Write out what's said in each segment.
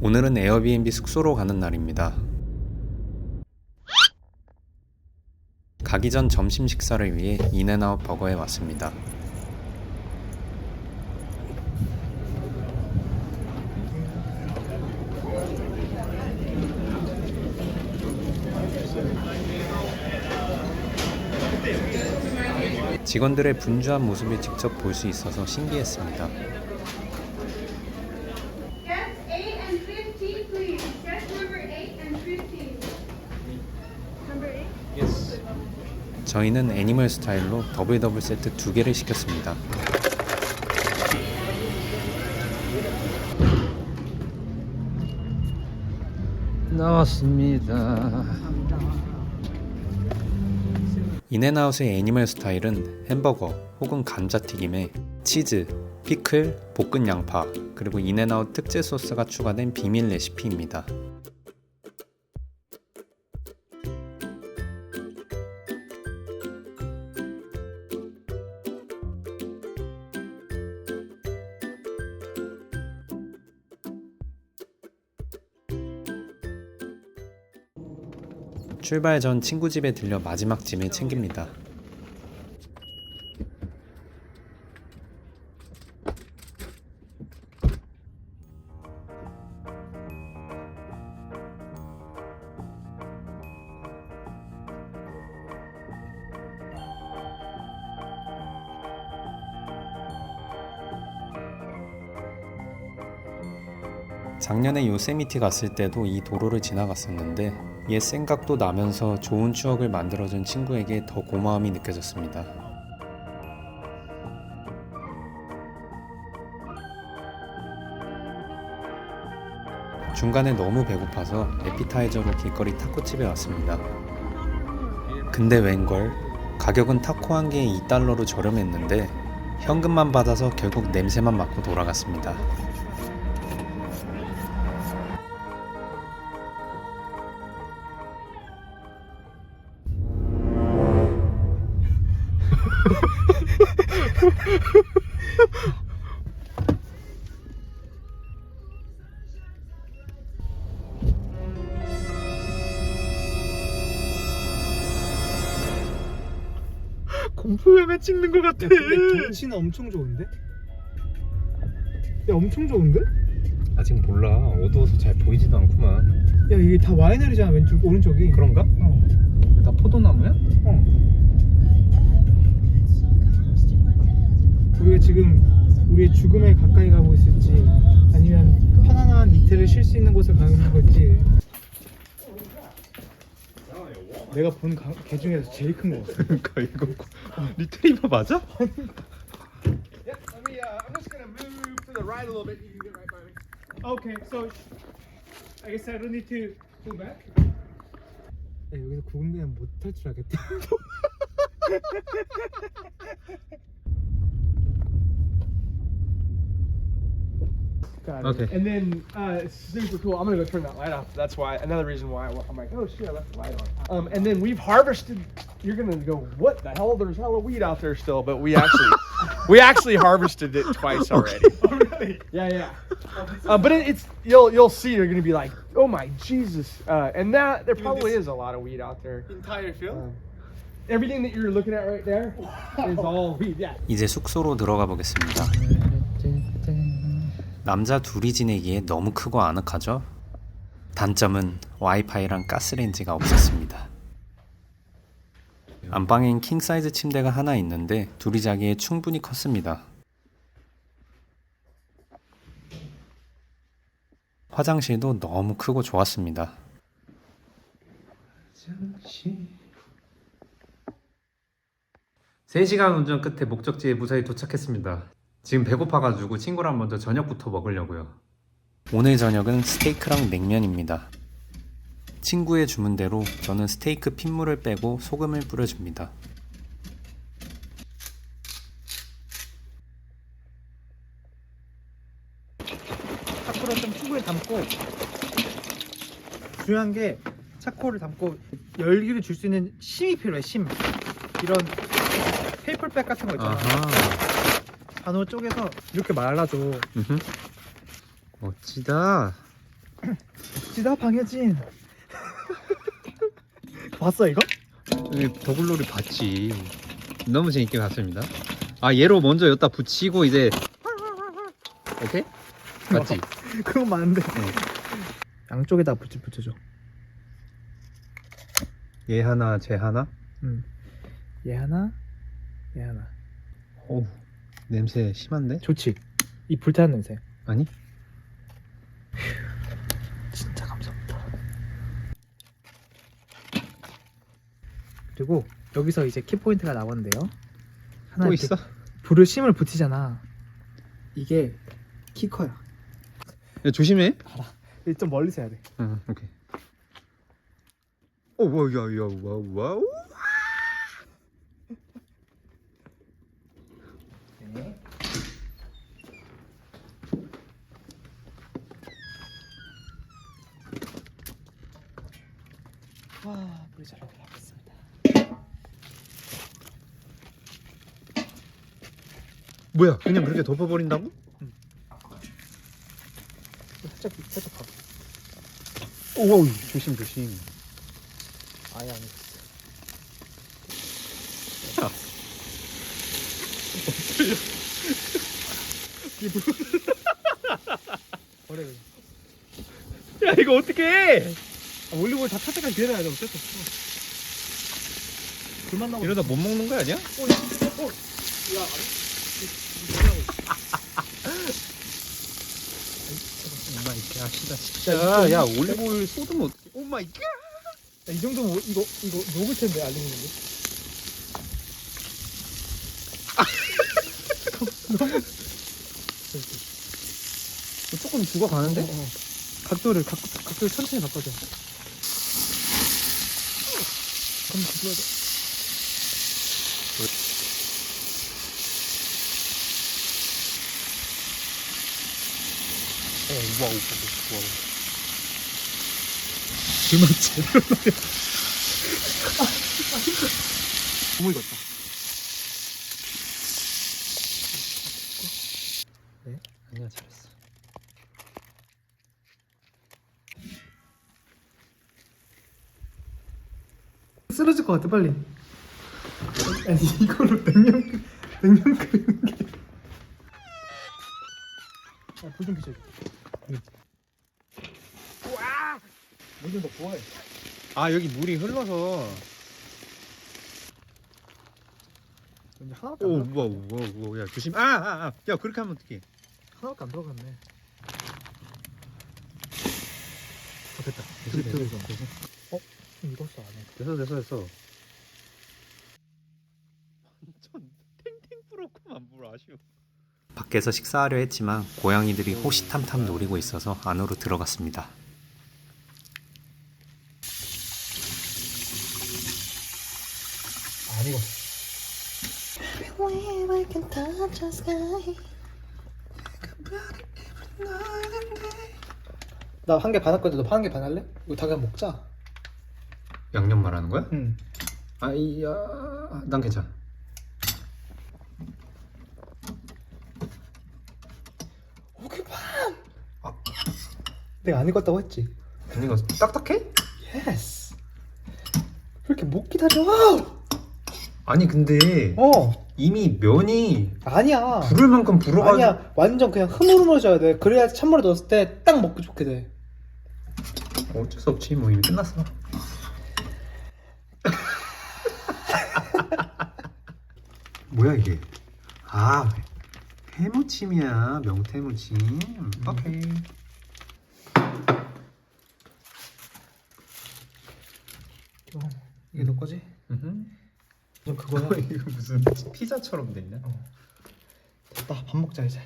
오늘은 에어비앤비 숙소로 가는 날입니다. 가기 전 점심 식사를 위해 인앤아웃 버거에 왔습니다. 직원들의 분주한 모습을 직접 볼 수 있어서 신기했습니다. 저희는 애니멀 스타일로 더블 더블 세트 두 개를 시켰습니다. 나왔습니다. 인앤아웃의 애니멀 스타일은 햄버거 혹은 감자튀김에 치즈, 피클, 볶은 양파, 그리고 인앤아웃 특제 소스가 추가된 비밀 레시피입니다. 출발 전 친구 집에 들려 마지막 짐을 챙깁니다. 작년에 요세미티 갔을 때도 이 도로를 지나갔었는데 옛 생각도 나면서 좋은 추억을 만들어준 친구에게 더 고마움이 느껴졌습니다. 중간에 너무 배고파서 에피타이저로 길거리 타코집에 왔습니다. 근데 웬걸 가격은 타코 한 개에 2달러로 저렴했는데 현금만 받아서 결국 냄새만 맡고 돌아갔습니다. 공포 영화 찍는 것 같아. 야, 근데 경치는 엄청 좋은데? 야 엄청 좋은데? 아직 몰라. 어두워서 잘 보이지도 않구만. 야 이게 다 와이너리잖아 왼쪽 오른쪽이 그런가? 어. 다 포도나무야? 어. 우리가 지금 우리의 죽음에 가까이 가고 있을지 아니면 편안한 이틀을 쉴 수 있는 곳을 가는 걸지 내가 본 개 중에서 제일 큰 거 같아 그러니까 이거 리트리버 맞아? Uh. Okay, so I guess I don't need to go back. 야, 여기서 구금되면 못할 줄 알겠다. Got Okay. it. And then uh, it's super cool. I'm gonna go turn that light off. That's why another reason why I- I'm like, oh shit, I left the light on. Um, and then we've harvested. You're gonna go, what the hell? There's hella weed out there still, but we actually, we actually harvested it twice already. oh, really? Yeah, yeah. Uh, but it, it's you'll you'll see. You're gonna be like, oh my Jesus. Uh, and that there probably this- is a lot of weed out there. Entire field? Um, everything that you're looking at right there is all weed. Yeah. 이제 숙소로 들어가 보겠습니다. 남자 둘이 지내기에 너무 크고 아늑하죠? 단점은 와이파이랑 가스레인지가 없었습니다. 안방엔 킹사이즈 침대가 하나 있는데 둘이 자기에 충분히 컸습니다. 화장실도 너무 크고 좋았습니다. 3시간 운전 끝에 목적지에 무사히 도착했습니다. 지금 배고파가지고 친구랑 먼저 저녁부터 먹으려고요. 오늘 저녁은 스테이크랑 냉면입니다. 친구의 주문대로 저는 스테이크 핏물을 빼고 소금을 뿌려줍니다. 차코를 좀 충분히 담고 중요한 게 차코를 담고 열기를 줄 수 있는 심이 필요해 심 이런 페이퍼백 같은 거 있잖아 반 으로 쪼개서 이렇게 말라줘 멋지다. 지다 방해진. 봤어 이거? 여기 더글로리 봤지. 너무 재밌게 봤습니다. 아 얘로 먼저 여기다 붙이고 이제 오케이? 맞지? 그건 맞는데. 양쪽에다 붙여 붙여줘. 얘 하나, 쟤 하나. 음. 얘 하나, 얘 하나. 오 냄새 심한데? 좋지. 이 불타는 냄새. 아니? 진짜 감사합니다. 그리고 여기서 이제 키 포인트가 나오는데요. 하나 또 이렇게 있어? 불을 심을 붙이잖아. 이게 키 커요. 야, 조심해. 좀 멀리서 해야 돼. 응, 오케이. 오, 와, 야, 야, 와, 와우. 잘 올라갔습니다. 뭐야? 그냥 그렇게 덮어버린다고? 살짝 살짝 봐. 오, 조심, 조심. 아예 안 해. 자. 버려. 야 이거 어떻게 해? 아, 올리브오일 다탈 때까지 기다려야 돼. 없어. 불만 나고. 이러다 못 먹는 거 아니야? 오마이 갓, 시다 진짜. 야, 올리브오일 쏟으면 어떡해. 오마이 갓. 야, 이 정도면 오- 이거 이거 녹을 텐데 알루미늄이. 조금 죽어가는데? 어, 어. 각도를 각, 각도를 천천히 바꿔줘. 그럼 그거 오, 와우, 와 우, 와우. 불만 제대로 넣어. 너무 익었다. 아니야, 잘했어. 쓰러질 것 같아 빨리. 아니 이걸로 냉면 끓- 냉면 끓이는 게. 아, 불좀. 와. 물좀 더 부어야 돼. 아, 여기 물이 흘러서. 이제 하나밖에 안 오, 들어. 와우, 와 우, 와우. 야, 조심. 아, 아, 아. 야, 그렇게 하면 어떡해. 하나밖에 안 들어갔네. 어, 됐다. 됐어, 됐어, 됐어. 익었어 안에. 됐어, 됐어, 됐어. 완전 탱탱 불었구만, 물 아쉬워. 밖에서 식사하려 했지만 고양이들이 호시탐탐 노리고 있어서 안으로 들어갔습니다. 안 익었어. Everywhere I can touch the sky. 나한 개 반 할거든. 너한 개 반 할래? 이거 다 그냥 먹자. 양념 말하는 거야? 응. 아이야, 난 괜찮아. 오케이 반. 아, 내가 안 익었다고 했지. 이거 딱딱해? 예스. 왜 이렇게 못 기다려? 아니 근데 어. 이미 면이 아니야. 부를 만큼 불어가지고 아니야. 완전 그냥 흐물흐물해져야 돼. 그래야 찬물에 넣었을 때 딱 먹기 좋게 돼. 어쩔 수 없지 뭐 이미 끝났어. 뭐야 이게? 아 해무침이야 명태무침. 오케이. 어, 이게 너 거지? 좀 그거야. 이거 무슨 피자처럼 됐냐? 됐다. 밥 먹자 이제.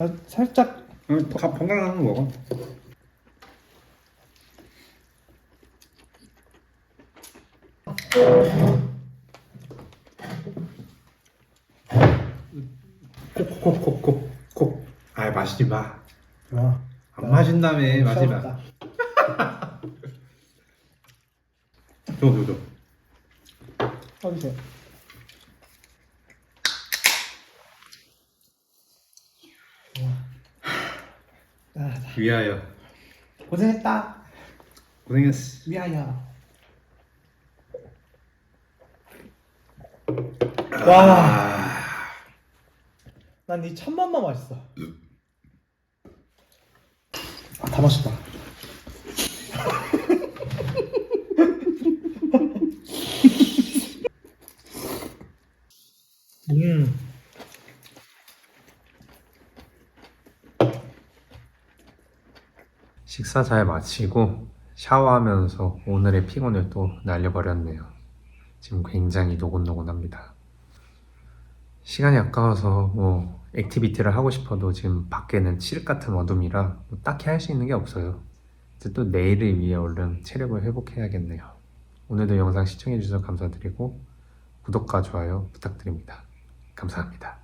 아, 살짝 응, 밥 번갈아가는 거 먹어. 콕콕콕콕콕. 아 마시지 마. 야. 안 마신다며 마시지 마. 싸웠다. 줘, 줘, 줘. 어디세요? 위하여 고생했다. 고생했어 미안해. 와. 난이 천만만 맛있어. 아, 다 맛있다. 음. 식사 잘 마치고 샤워하면서 오늘의 피곤을 또 날려버렸네요. 지금 굉장히 노곤노곤합니다. 시간이 아까워서 뭐 액티비티를 하고 싶어도 지금 밖에는 칠흑 같은 어둠이라 뭐 딱히 할 수 있는 게 없어요. 이제 또 내일을 위해 얼른 체력을 회복해야겠네요. 오늘도 영상 시청해주셔서 감사드리고 구독과 좋아요 부탁드립니다. 감사합니다.